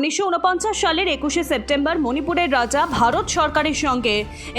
উনিশশো সালের একুশে সেপ্টেম্বর মণিপুরের রাজা ভারত সরকারের সঙ্গে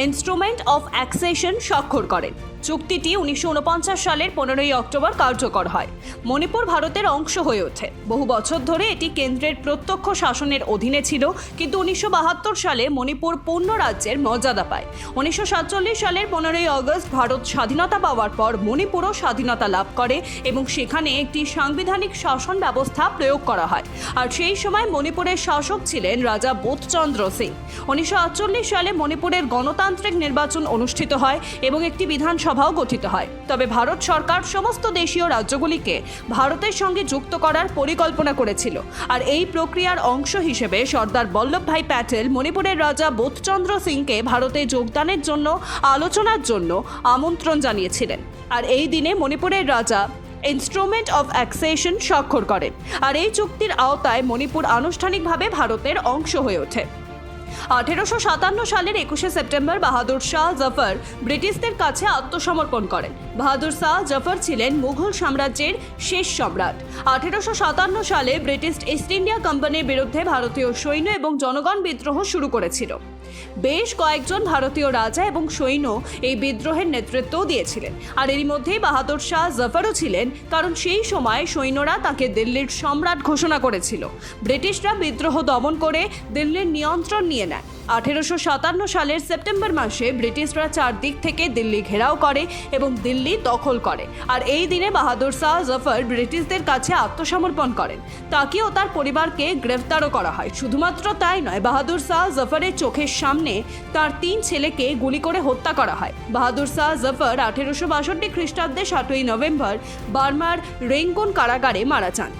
ইনস্ট্রুমেন্ট অফ অ্যাক্সেশন স্বাক্ষর করেন। চুক্তিটি উনিশশো উনপঞ্চাশ সালের পনেরোই অক্টোবর কার্যকর হয়। মণিপুর ভারতের অংশ হয়ে ওঠে। বহু বছর ধরে এটি কেন্দ্রের প্রত্যক্ষ শাসনের অধীনে ছিল, কিন্তু উনিশশো বাহাত্তর সালে মণিপুর পূর্ণ রাজ্যের মর্যাদা পায়। উনিশশো সাতচল্লিশ সালের পনেরোই আগস্ট ভারত স্বাধীনতা পাওয়ার পর মণিপুরও স্বাধীনতা লাভ করে এবং সেখানে একটি সাংবিধানিক শাসন ব্যবস্থা প্রয়োগ করা হয়। আর সেই সময় মণিপুরের শাসক ছিলেন রাজা বোধচন্দ্র সিং। উনিশশো আটচল্লিশ সালে মণিপুরের গণতান্ত্রিক নির্বাচন অনুষ্ঠিত হয় এবং একটি বিধানসভাও গঠিত হয়। তবে ভারত সরকার সমস্ত দেশীয় রাজ্যগুলিকে ভারতের সঙ্গে যুক্ত করার পরিকল্পনা করেছিল। আর এই প্রক্রিয়ার অংশ হিসেবে সর্দার বল্লভভাই প্যাটেল মণিপুরের রাজা বোধচন্দ্র সিংকে ভারতে যোগদানের জন্য, আলোচনার জন্য আমন্ত্রণ জানিয়েছিলেন। আর এই দিনে মণিপুরের রাজা ইনস্ট্রুমেন্ট অফ অ্যাক্সেশন স্বাক্ষর করেন আর এই চুক্তির আওতায় মণিপুর আনুষ্ঠানিকভাবে ভারতের অংশ হয়ে ওঠে। আঠেরোশো সাতান্ন সালের একুশে সেপ্টেম্বর বাহাদুর শাহ জফর ব্রিটিশদের কাছে আত্মসমর্পণ করেন। বাহাদুর শাহ জফর ছিলেন মুঘল সাম্রাজ্যের শেষ সম্রাট। আঠেরোশো সাতান্ন সালে ব্রিটিশ ইস্ট ইন্ডিয়া কোম্পানির বিরুদ্ধে ভারতীয় সৈন্য এবং জনগণ বিদ্রোহ শুরু করেছিল। বেশ কয়েকজন ভারতীয় রাজা এবং সৈন্য এই বিদ্রোহের নেতৃত্বও দিয়েছিলেন। আর এরই মধ্যেই বাহাদুর শাহ জফরও ছিলেন, কারণ সেই সময় সৈন্যরা তাকে দিল্লির সম্রাট ঘোষণা করেছিল। ব্রিটিশরা বিদ্রোহ দমন করে দিল্লির নিয়ন্ত্রণ নিয়ে নেয়। আঠেরোশো সাতান্ন সালের সেপ্টেম্বর মাসে ব্রিটিশরা চারদিক থেকে দিল্লি ঘেরাও করে এবং দিল্লি দখল করে। আর এই দিনে বাহাদুর শাহ জফর ব্রিটিশদের কাছে আত্মসমর্পণ করেন। তাকে ও তার পরিবারকে গ্রেফতারও করা হয়। শুধুমাত্র তাই নয়, বাহাদুর শাহ জফরের চোখের সামনে তার তিন ছেলেকে গুলি করে হত্যা করা হয়। বাহাদুর শাহ জফর আঠেরোশো বাষট্টি খ্রিস্টাব্দে সাতই নভেম্বর বার্মার রেঙ্গুন কারাগারে মারা যান।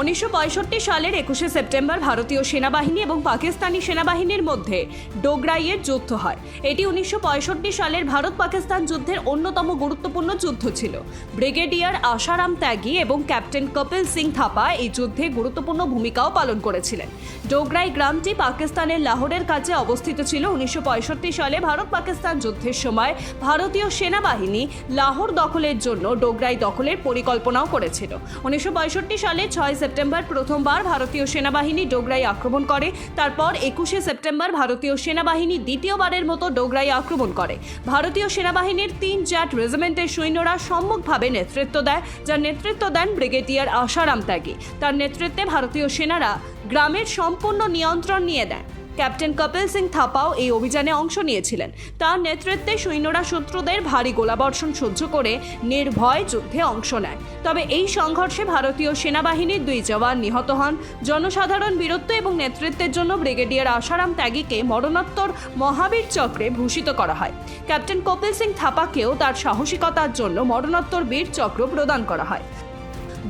উনিশশো পঁয়ষট্টি সালের একুশে সেপ্টেম্বর ভারতীয় সেনাবাহিনী এবং পাকিস্তানি সেনাবাহিনীর মধ্যে ডোগরাইয়ের যুদ্ধ হয়। এটি উনিশশো পঁয়ষট্টি সালের ভারত পাকিস্তান যুদ্ধের অন্যতম গুরুত্বপূর্ণ যুদ্ধ ছিল। ব্রিগেডিয়ার আশারাম ত্যাগী এবং ক্যাপ্টেন কপিল সিং থাপা এই যুদ্ধে গুরুত্বপূর্ণ ভূমিকাও পালন করেছিলেন। ডোগরাই গ্রামটি পাকিস্তানের লাহোরের কাছে অবস্থিত ছিল উনিশশো পঁয়ষট্টি সালে ভারত পাকিস্তান যুদ্ধের সময়। ভারতীয় সেনাবাহিনী লাহোর দখলের জন্য ডোগরাই দখলের পরিকল্পনাও করেছিল। উনিশশো পঁয়ষট্টি সালে ছয় সেপ্টেম্বর প্রথমবার ভারতীয় সেনাবাহিনী ডোগরাই আক্রমণ করে। তারপর একুশে সেপ্টেম্বর ভারতীয় সেনাবাহিনী দ্বিতীয়বারের মতো ডোগরাই আক্রমণ করে। ভারতীয় সেনাবাহিনীর তিন জ্যাট রেজিমেন্টের সৈন্যরা সম্মুখভাবে নেতৃত্ব দেয়, যার নেতৃত্ব দেন ব্রিগেডিয়ার আশারাম ত্যাগী। তার নেতৃত্বে ভারতীয় সেনারা গ্রামের সম্পূর্ণ নিয়ন্ত্রণ নিয়ে দেয় ক্যাপ্টেন কপিল সিং থাপাও এই অভিযানে অংশ নিয়েছিলেন। তার নেতৃত্বে সৈন্যরা শত্রুদের ভারী গোলাবর্ষণ সহ্য করে নির্ভয় যুদ্ধে অংশ নেয়। তবে এই সংঘর্ষে ভারতীয় সেনাবাহিনীর দুই জওয়ান নিহত হন। জনসাধারণ বীরত্ব এবং নেতৃত্বের জন্য ব্রিগেডিয়ার আশারাম ত্যাগীকে মরণোত্তর মহাবীর চক্রে ভূষিত করা হয়। ক্যাপ্টেন কপিল সিং থাপাকেও তার সাহসিকতার জন্য মরণোত্তর বীর চক্র প্রদান করা হয়।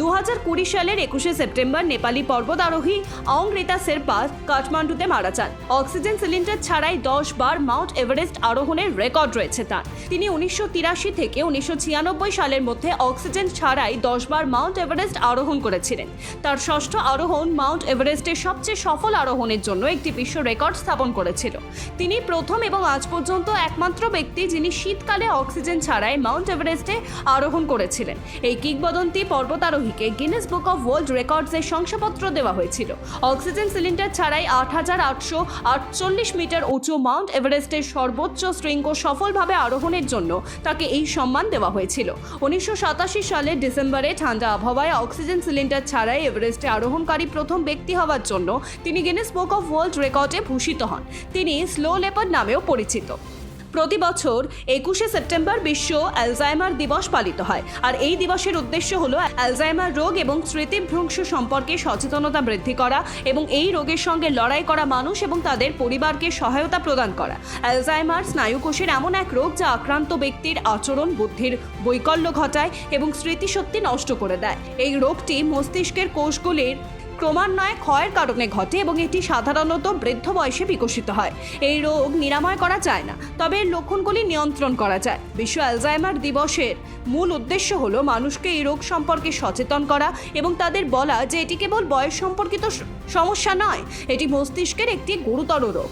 দু কুড়ি সালের একুশে সেপ্টেম্বর নেপালি পর্বতারোহী অং রেতা শেরপা কাঠমান্ডুতে মারা যান। অক্সিজেন সিলিন্ডার ছাড়াই দশ বার মাউন্ট এভারেস্ট আরোহণের রেকর্ড রয়েছে তার। তিনি উনিশশো তিরাশি থেকে উনিশশো ছিয়ানব্বই সালের মধ্যে অক্সিজেন ছাড়াই দশ বার মাউন্ট এভারেস্ট আরোহণ করেছিলেন। তার ষষ্ঠ আরোহণ মাউন্ট এভারেস্টের সবচেয়ে সফল আরোহণের জন্য একটি বিশ্ব রেকর্ড স্থাপন করেছিল। তিনি প্রথম এবং আজ পর্যন্ত একমাত্র ব্যক্তি যিনি শীতকালে অক্সিজেন ছাড়াই মাউন্ট এভারেস্টে আরোহণ করেছিলেন। এই কিংবদন্তি পর্বতারোহীকে গিনেস বুক অফ ওয়ার্ল্ড রেকর্ডসের শংসাপত্র দেওয়া হয়েছিল। অক্সিজেন সিলিন্ডার ছাড়াই আট হাজার আটশো আটচল্লিশ মিটার উঁচু মাউন্ট এভারেস্টের সর্বোচ্চ শৃঙ্গ সফলভাবে আরোহণের জন্য তাকে এই সম্মান দেওয়া হয়েছিল। উনিশশো সাতাশি সালের ডিসেম্বরে ঠান্ডা আবহাওয়ায় অক্সিজেন সিলিন্ডার ছাড়াই এভারেস্টে আরোহণকারী প্রথম ব্যক্তি হওয়ার জন্য তিনি গিনেস বুক অফ ওয়ার্ল্ড রেকর্ডে ভূষিত হন। তিনি স্লো লেপার নামেও পরিচিত। প্রতি বছর একুশে সেপ্টেম্বর বিশ্ব অ্যালজাইমার দিবস পালিত হয়। আর এই দিবসের উদ্দেশ্য হলো অ্যালজাইমার রোগ এবং স্মৃতিভ্রংশ সম্পর্কে সচেতনতা বৃদ্ধি করা এবং এই রোগের সঙ্গে লড়াই করা মানুষ এবং তাদের পরিবারকে সহায়তা প্রদান করা। অ্যালজাইমার স্নায়ুকোষের এমন এক রোগ যা আক্রান্ত ব্যক্তির আচরণ, বুদ্ধির বৈকল্য ঘটায় এবং স্মৃতিশক্তি নষ্ট করে দেয়। এই রোগটি মস্তিষ্কের কোষগুলির ক্রমান্বয়ে ক্ষয়ের কারণে ঘটে এবং এটি সাধারণত বৃদ্ধ বয়সে বিকশিত হয়। এই রোগ নিরাময় করা যায় না, তবে এর লক্ষণগুলি নিয়ন্ত্রণ করা যায়। বিশ্ব অ্যালজাইমার দিবসের মূল উদ্দেশ্য হলো মানুষকে এই রোগ সম্পর্কে সচেতন করা এবং তাদের বলা যে এটি কেবল বয়স সম্পর্কিত সমস্যা নয়, এটি মস্তিষ্কের একটি গুরুতর রোগ।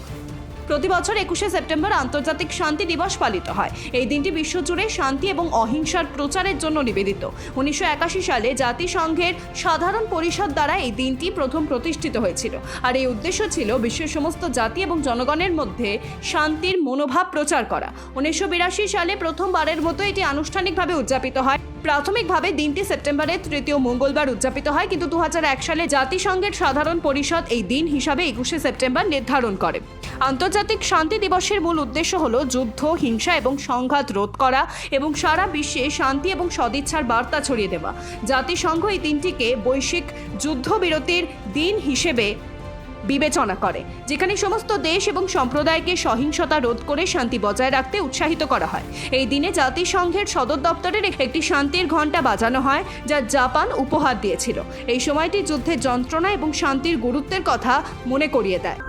প্রতি বছর একুশে সেপ্টেম্বর আন্তর্জাতিক শান্তি দিবস পালিত হয়। এই দিনটি বিশ্বজুড়ে শান্তি এবং অহিংসার প্রচারের জন্য নিবেদিত। উনিশশো একাশি সালে জাতিসংঘের সাধারণ পরিষদ দ্বারা এই দিনটি প্রথম প্রতিষ্ঠিত হয়েছিল। আর এই উদ্দেশ্য ছিল বিশ্বের সমস্ত জাতি এবং জনগণের মধ্যে শান্তির মনোভাব প্রচার করা। উনিশশো বিরাশি সালে প্রথমবারের মতো এটি আনুষ্ঠানিকভাবে উদযাপিত হয়। প্রাথমিকভাবে দিনটি সেপ্টেম্বরের তৃতীয় মঙ্গলবার উদযাপিত হয়, কিন্তু দু হাজার এক সালে জাতিসংঘের সাধারণ পরিষদ এই দিন হিসাবে একুশে সেপ্টেম্বর নির্ধারণ করে। আন্তর্জাতিক শান্তি দিবসের মূল উদ্দেশ্য হল যুদ্ধ, হিংসা এবং সংঘাত রোধ করা এবং সারা বিশ্বে শান্তি এবং সদিচ্ছার বার্তা ছড়িয়ে দেওয়া। জাতিসংঘ এই দিনটিকে বৈশ্বিক যুদ্ধবিরতির দিন হিসেবে বিবেচনা করে, যেখানে সমস্ত দেশ এবং সম্প্রদায়কে সহিংসতা রোধ করে শান্তি বজায় রাখতে উৎসাহিত করা হয়। এই দিনে জাতিসংঘের সদর দপ্তরের একটি শান্তির ঘণ্টা বাজানো হয়, যা জাপান উপহার দিয়েছিল। এই সময়টি যুদ্ধের যন্ত্রণা এবং শান্তির গুরুত্বের কথা মনে করিয়ে দেয়।